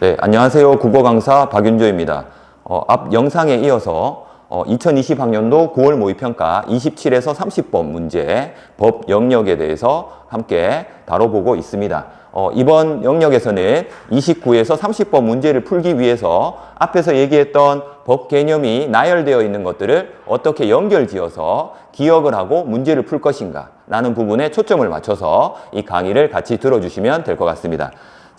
네, 안녕하세요. 국어 강사 박윤조입니다. 어, 앞 영상에 이어서 어, 2020학년도 9월 모의평가 27에서 30번 문제 법 영역에 대해서 함께 다뤄보고 있습니다. 어, 이번 영역에서는 29에서 30번 문제를 풀기 위해서 앞에서 얘기했던 법 개념이 나열되어 있는 것들을 어떻게 연결지어서 기억을 하고 문제를 풀 것인가 라는 부분에 초점을 맞춰서 이 강의를 같이 들어주시면 될 것 같습니다.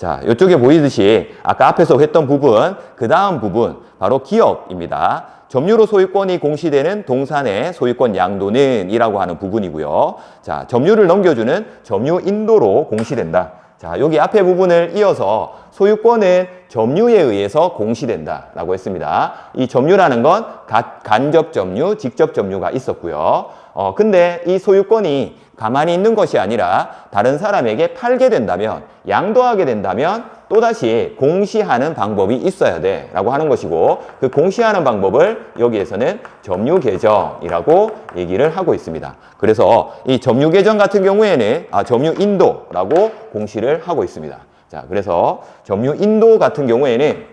자, 이쪽에 보이듯이 아까 앞에서 했던 부분, 그 다음 부분, 바로 기업입니다. 점유로 소유권이 공시되는 동산의 소유권 양도는 이라고 하는 부분이고요. 자, 점유를 넘겨주는 점유 인도로 공시된다. 자, 여기 앞에 부분을 이어서 소유권은 점유에 의해서 공시된다 라고 했습니다. 이 점유라는 건 가- 간접 점유, 직접 점유가 있었고요. 어, 근데 이 소유권이 가만히 있는 것이 아니라 다른 사람에게 팔게 된다면, 양도하게 된다면 또다시 공시하는 방법이 있어야 돼 라고 하는 것이고 그 공시하는 방법을 여기에서는 점유 계정이라고 얘기를 하고 있습니다. 그래서 이 점유 계정 같은 경우에는 아, 점유 인도라고 공시를 하고 있습니다. 자, 그래서 점유 인도 같은 경우에는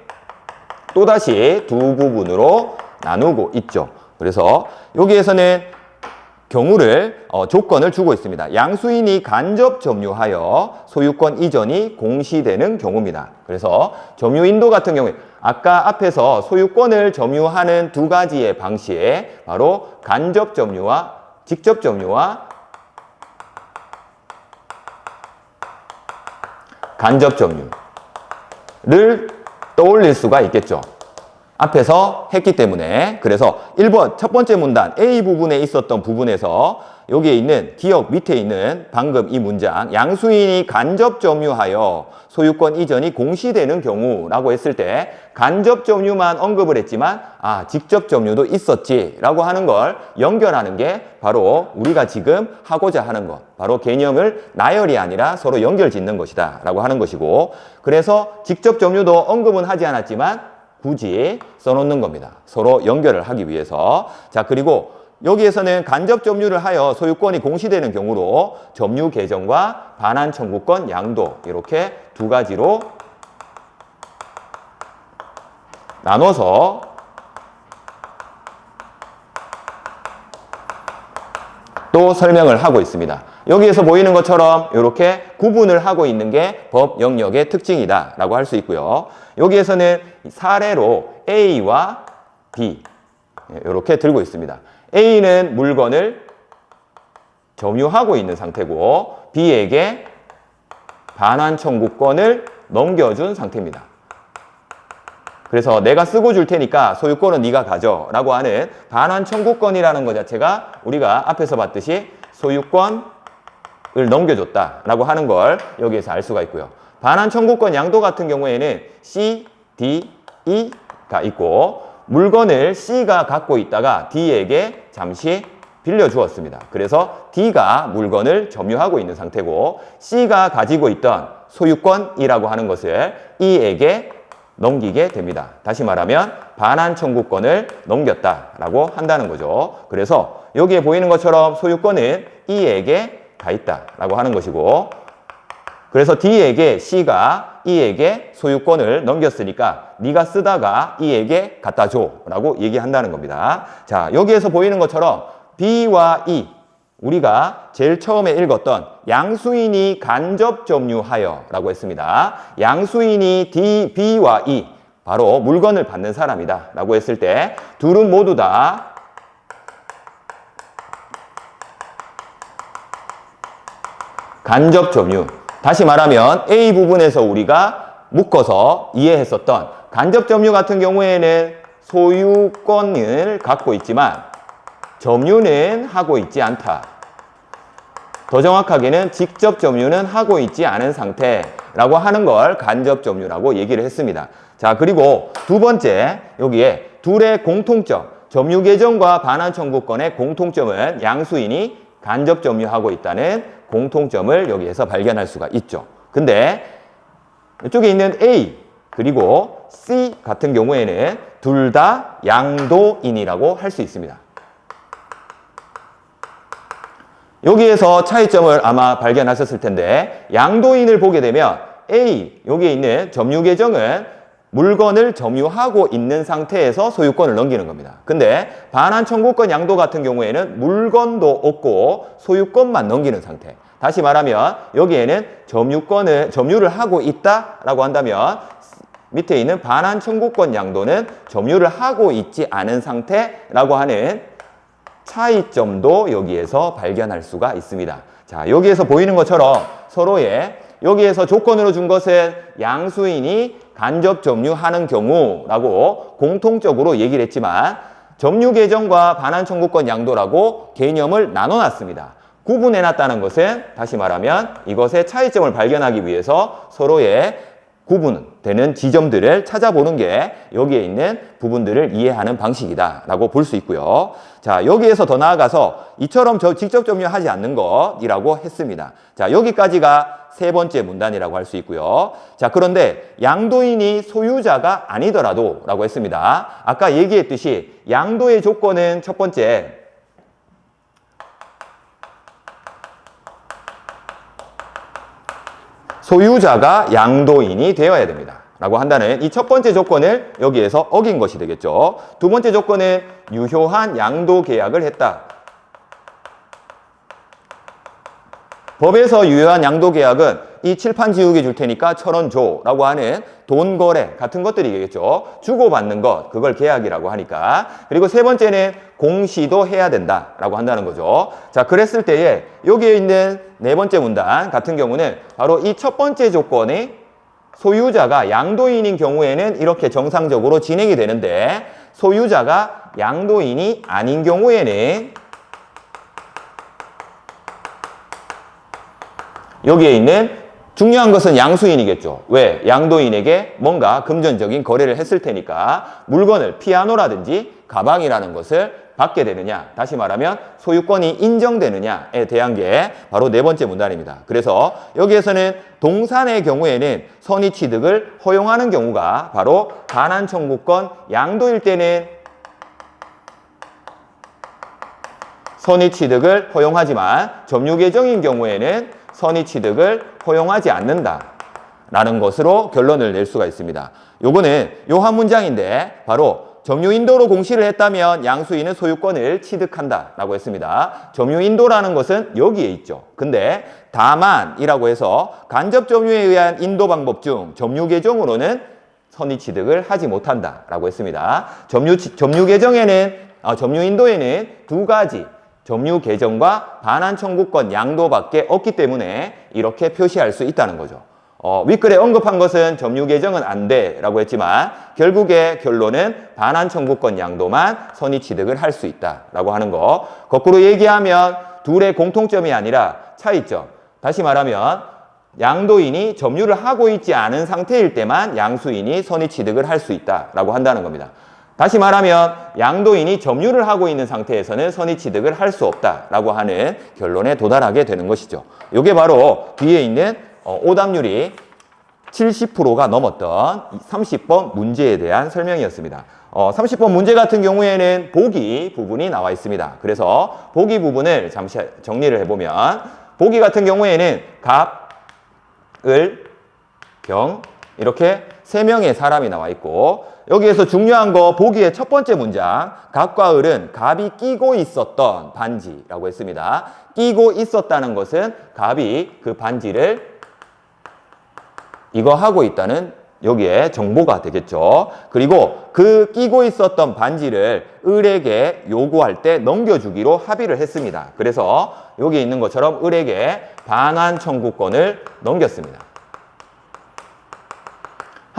또다시 두 부분으로 나누고 있죠. 그래서 여기에서는 경우를 어, 조건을 주고 있습니다. 양수인이 간접 점유하여 소유권 이전이 공시되는 경우입니다. 그래서 점유 인도 같은 경우에 아까 앞에서 소유권을 점유하는 두 가지의 방식에 바로 간접 점유와 직접 점유와 간접 점유를 떠올릴 수가 있겠죠. 앞에서 했기 때문에. 그래서 1번 첫 번째 문단 A 부분에 있었던 부분에서 여기에 있는 기억 밑에 있는 방금 이 문장 양수인이 간접 점유하여 소유권 이전이 공시되는 경우라고 했을 때 간접 점유만 언급을 했지만 아 직접 점유도 있었지라고 하는 걸 연결하는 게 바로 우리가 지금 하고자 하는 것 바로 개념을 나열이 아니라 서로 연결 짓는 것이다라고 하는 것이고 그래서 직접 점유도 언급은 하지 않았지만 굳이 써놓는 겁니다. 서로 연결을 하기 위해서. 자, 그리고 여기에서는 간접 점유를 하여 소유권이 공시되는 경우로 점유 계정과 반환 청구권 양도 이렇게 두 가지로 나눠서 또 설명을 하고 있습니다. 여기에서 보이는 것처럼 이렇게 구분을 하고 있는 게 법 영역의 특징이다 라고 할 수 있고요. 여기에서는 사례로 A와 B 이렇게 들고 있습니다. A는 물건을 점유하고 있는 상태고 B에게 반환 청구권을 넘겨준 상태입니다. 그래서 내가 쓰고 줄 테니까 소유권은 네가 가져 라고 하는 반환 청구권이라는 것 자체가 우리가 앞에서 봤듯이 소유권 을 넘겨줬다 라고 하는 걸 여기에서 알 수가 있고요. 반환 청구권 양도 같은 경우에는 C, D, E가 있고 물건을 C가 갖고 있다가 D에게 잠시 빌려주었습니다. 그래서 D가 물건을 점유하고 있는 상태고 C가 가지고 있던 소유권이라고 하는 것을 E에게 넘기게 됩니다. 다시 말하면 반환 청구권을 넘겼다라고 한다는 거죠. 그래서 여기에 보이는 것처럼 소유권은 E에게 가 있다라고 하는 것이고 그래서 D에게 C가 E에게 소유권을 넘겼으니까 네가 쓰다가 E에게 갖다 줘라고 얘기한다는 겁니다. 자, 여기에서 보이는 것처럼 B와 E 우리가 제일 처음에 읽었던 양수인이 간접 점유하여 라고 했습니다. 양수인이 D, B와 E 바로 물건을 받는 사람이다 라고 했을 때 둘은 모두 다 간접 점유. 다시 말하면 A 부분에서 우리가 묶어서 이해했었던 간접 점유 같은 경우에는 소유권을 갖고 있지만 점유는 하고 있지 않다. 더 정확하게는 직접 점유는 하고 있지 않은 상태라고 하는 걸 간접 점유라고 얘기를 했습니다. 자, 그리고 두 번째, 여기에 둘의 공통점, 점유 계정과 반환 청구권의 공통점은 양수인이 간접 점유하고 있다는 공통점을 여기에서 발견할 수가 있죠. 근데 이쪽에 있는 A 그리고 C 같은 경우에는 둘 다 양도인이라고 할 수 있습니다. 여기에서 차이점을 아마 발견하셨을 텐데 양도인을 보게 되면 A 여기에 있는 점유 계정은 물건을 점유하고 있는 상태에서 소유권을 넘기는 겁니다. 근데 반환 청구권 양도 같은 경우에는 물건도 없고 소유권만 넘기는 상태. 다시 말하면 여기에는 점유권을 점유를 하고 있다라고 한다면 밑에 있는 반환 청구권 양도는 점유를 하고 있지 않은 상태라고 하는 차이점도 여기에서 발견할 수가 있습니다. 자, 여기에서 보이는 것처럼 서로의 여기에서 조건으로 준 것은 양수인이 간접 점유하는 경우라고 공통적으로 얘기를 했지만 점유 계정과 반환 청구권 양도라고 개념을 나눠 놨습니다. 구분해 놨다는 것은 다시 말하면 이것의 차이점을 발견하기 위해서 서로의 구분되는 지점들을 찾아보는 게 여기에 있는 부분들을 이해하는 방식이다라고 볼 수 있고요. 자, 여기에서 더 나아가서 이처럼 저 직접 점유하지 않는 것이라고 했습니다. 자, 여기까지가 세 번째 문단이라고 할 수 있고요. 자, 그런데 양도인이 소유자가 아니더라도 라고 했습니다. 아까 얘기했듯이 양도의 조건은 첫 번째 소유자가 양도인이 되어야 됩니다. 라고 한다는 이 첫 번째 조건을 여기에서 어긴 것이 되겠죠. 두 번째 조건은 유효한 양도 계약을 했다. 법에서 유효한 양도 계약은 이 칠판 지우개 줄 테니까 천 원 줘 라고 하는 돈 거래 같은 것들이겠죠. 주고받는 것 그걸 계약이라고 하니까 그리고 세 번째는 공시도 해야 된다라고 한다는 거죠. 자 그랬을 때에 여기에 있는 네 번째 문단 같은 경우는 바로 이 첫 번째 조건이 소유자가 양도인인 경우에는 이렇게 정상적으로 진행이 되는데 소유자가 양도인이 아닌 경우에는 여기에 있는 중요한 것은 양수인이겠죠. 왜? 양도인에게 뭔가 금전적인 거래를 했을 테니까 물건을 피아노라든지 가방이라는 것을 받게 되느냐. 다시 말하면 소유권이 인정되느냐에 대한 게 바로 네 번째 문단입니다. 그래서 여기에서는 동산의 경우에는 선의 취득을 허용하는 경우가 바로 반환 청구권 양도일 때는 선의 취득을 허용하지만 점유 계정인 경우에는 선의 취득을 허용하지 않는다. 라는 것으로 결론을 낼 수가 있습니다. 요거는 요 한 문장인데 바로 점유 인도로 공시를 했다면 양수인은 소유권을 취득한다 라고 했습니다. 점유 인도라는 것은 여기에 있죠. 근데 다만이라고 해서 간접 점유에 의한 인도 방법 중 점유 계정으로는 선의 취득을 하지 못한다 라고 했습니다. 점유, 점유 계정에는, 아, 점유 인도에는 두 가지 점유 계정과 반환 청구권 양도밖에 없기 때문에 이렇게 표시할 수 있다는 거죠. 어, 윗글에 언급한 것은 점유 계정은 안 돼라고 했지만 결국에 결론은 반환 청구권 양도만 선의 취득을 할 수 있다라고 하는 거. 거꾸로 얘기하면 둘의 공통점이 아니라 차이점. 다시 말하면 양도인이 점유를 하고 있지 않은 상태일 때만 양수인이 선의 취득을 할 수 있다라고 한다는 겁니다. 다시 말하면 양도인이 점유를 하고 있는 상태에서는 선의 취득을 할 수 없다라고 하는 결론에 도달하게 되는 것이죠. 이게 바로 뒤에 있는 어, 오답률이 70%가 넘었던 30번 문제에 대한 설명이었습니다. 어, 30번 문제 같은 경우에는 보기 부분이 나와 있습니다. 그래서 보기 부분을 잠시 정리를 해보면 보기 같은 경우에는 갑, 을, 병 이렇게 세 명의 사람이 나와 있고 여기에서 중요한 거 보기의 첫 번째 문장 갑과 을은 갑이 끼고 있었던 반지라고 했습니다. 끼고 있었다는 것은 갑이 그 반지를 이거 하고 있다는 여기에 정보가 되겠죠. 그리고 그 끼고 있었던 반지를 을에게 요구할 때 넘겨주기로 합의를 했습니다. 그래서 여기 있는 것처럼 을에게 반환 청구권을 넘겼습니다.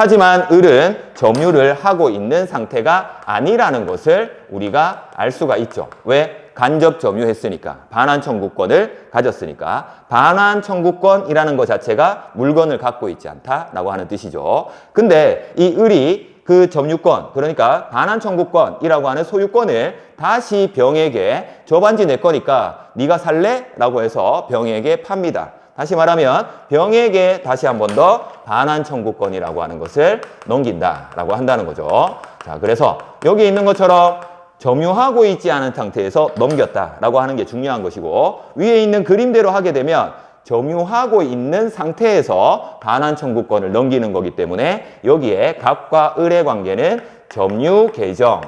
하지만 을은 점유를 하고 있는 상태가 아니라는 것을 우리가 알 수가 있죠. 왜? 간접 점유했으니까. 반환 청구권을 가졌으니까. 반환 청구권이라는 것 자체가 물건을 갖고 있지 않다라고 하는 뜻이죠. 근데 이 을이 그 점유권, 그러니까 반환 청구권이라고 하는 소유권을 다시 병에게 저 반지 내 거니까 네가 살래? 라고 해서 병에게 팝니다. 다시 말하면 병에게 다시 한 번 더 반환 청구권이라고 하는 것을 넘긴다라고 한다는 거죠. 자, 그래서 여기 있는 것처럼 점유하고 있지 않은 상태에서 넘겼다라고 하는 게 중요한 것이고 위에 있는 그림대로 하게 되면 점유하고 있는 상태에서 반환 청구권을 넘기는 거기 때문에 여기에 갑과 을의 관계는 점유 계정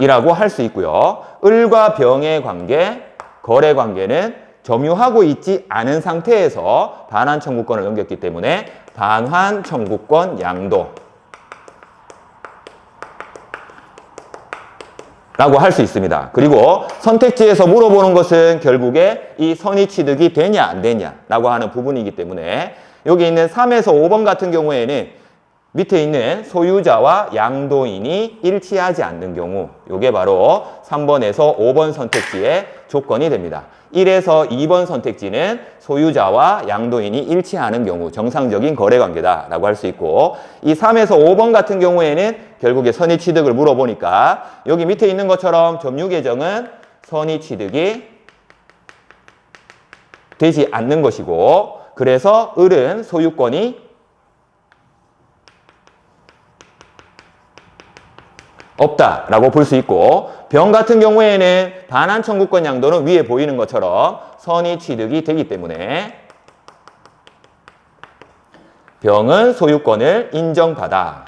이라고 할 수 있고요. 을과 병의 관계, 거래 관계는 점유하고 있지 않은 상태에서 반환 청구권을 넘겼기 때문에 반환 청구권 양도 라고 할 수 있습니다. 그리고 선택지에서 물어보는 것은 결국에 이 선의 취득이 되냐 안 되냐 라고 하는 부분이기 때문에 여기 있는 3에서 5번 같은 경우에는 밑에 있는 소유자와 양도인이 일치하지 않는 경우 이게 바로 3번에서 5번 선택지의 조건이 됩니다. 1에서 2번 선택지는 소유자와 양도인이 일치하는 경우 정상적인 거래 관계다라고 할 수 있고 이 3에서 5번 같은 경우에는 결국에 선의 취득을 물어보니까 여기 밑에 있는 것처럼 점유 계정은 선의 취득이 되지 않는 것이고 그래서 을은 소유권이 없다라고 볼 수 있고 병 같은 경우에는 반환 청구권 양도는 위에 보이는 것처럼 선의 취득이 되기 때문에 병은 소유권을 인정받아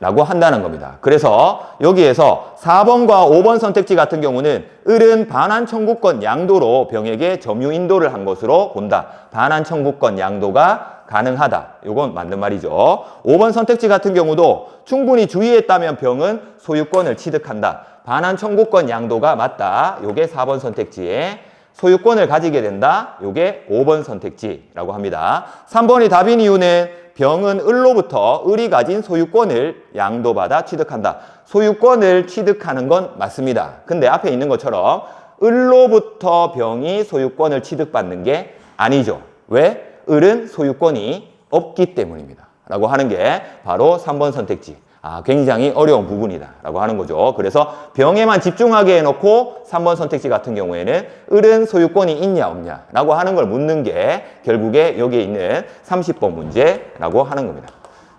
라고 한다는 겁니다. 그래서 여기에서 4번과 5번 선택지 같은 경우는 을은 반환 청구권 양도로 병에게 점유 인도를 한 것으로 본다. 반환 청구권 양도가 가능하다. 이건 맞는 말이죠. 5번 선택지 같은 경우도 충분히 주의했다면 병은 소유권을 취득한다. 반환 청구권 양도가 맞다. 요게 4번 선택지에 소유권을 가지게 된다. 요게 5번 선택지라고 합니다. 3번이 답인 이유는 병은 을로부터 을이 가진 소유권을 양도받아 취득한다. 소유권을 취득하는 건 맞습니다. 근데 앞에 있는 것처럼 을로부터 병이 소유권을 취득받는 게 아니죠. 왜? 을은 소유권이 없기 때문입니다. 라고 하는 게 바로 3번 선택지. 아, 굉장히 어려운 부분이다. 라고 하는 거죠. 그래서 병에만 집중하게 해놓고 3번 선택지 같은 경우에는 을은 소유권이 있냐, 없냐. 라고 하는 걸 묻는 게 결국에 여기에 있는 30번 문제라고 하는 겁니다.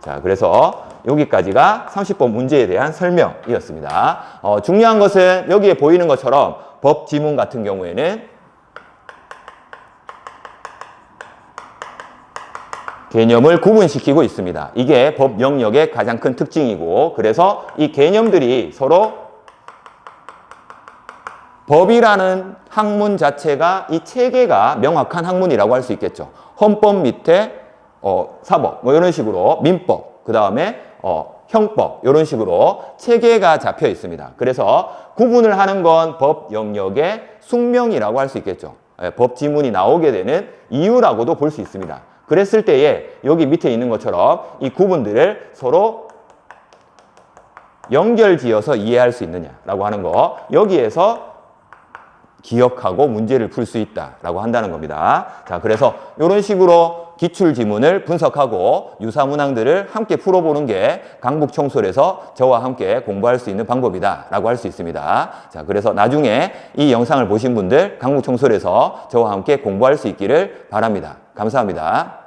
자, 그래서 여기까지가 30번 문제에 대한 설명이었습니다. 어, 중요한 것은 여기에 보이는 것처럼 법 지문 같은 경우에는 개념을 구분시키고 있습니다. 이게 법 영역의 가장 큰 특징이고 그래서 이 개념들이 서로 법이라는 학문 자체가 이 체계가 명확한 학문이라고 할 수 있겠죠. 헌법 밑에 어, 사법 뭐 이런 식으로 민법 그 다음에 어, 형법 이런 식으로 체계가 잡혀 있습니다. 그래서 구분을 하는 건 법 영역의 숙명이라고 할 수 있겠죠. 예, 법 지문이 나오게 되는 이유라고도 볼 수 있습니다. 그랬을 때에 여기 밑에 있는 것처럼 이 구분들을 서로 연결지어서 이해할 수 있느냐라고 하는 거 여기에서 기억하고 문제를 풀 수 있다라고 한다는 겁니다. 자, 그래서 이런 식으로 기출 지문을 분석하고 유사 문항들을 함께 풀어보는 게 강북 청솔에서 저와 함께 공부할 수 있는 방법이다라고 할 수 있습니다. 자, 그래서 나중에 이 영상을 보신 분들 강북 청솔에서 저와 함께 공부할 수 있기를 바랍니다. 감사합니다.